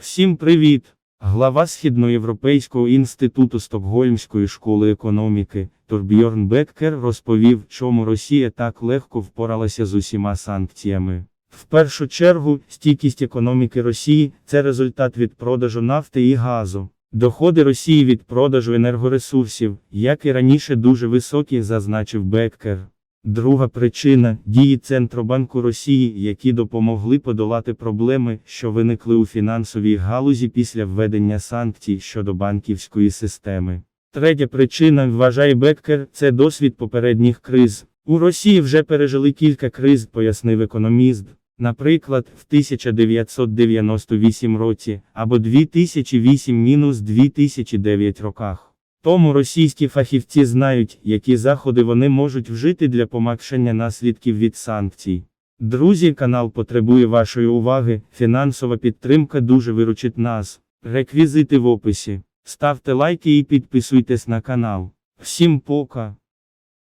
Всім привіт! Глава Східноєвропейського інституту Стокгольмської школи економіки Торбьорн Беккер розповів, чому Росія так легко впоралася з усіма санкціями. В першу чергу, стійкість економіки Росії це результат від продажу нафти і газу. Доходи Росії від продажу енергоресурсів, як і раніше, дуже високі, зазначив Беккер. Друга причина дії Центробанку Росії, які допомогли подолати проблеми, що виникли у фінансовій галузі після введення санкцій щодо банківської системи. Третя причина, вважає Беккер, це досвід попередніх криз. У Росії вже пережили кілька криз, пояснив економіст. Наприклад, в 1998 році або 2008-2009 роках. Тому російські фахівці знають, які заходи вони можуть вжити для помакшення наслідків від санкцій. Друзі, канал потребує вашої уваги, фінансова підтримка дуже виручить нас. Реквізити в описі. Ставте лайки і підписуйтесь на канал. Всім пока!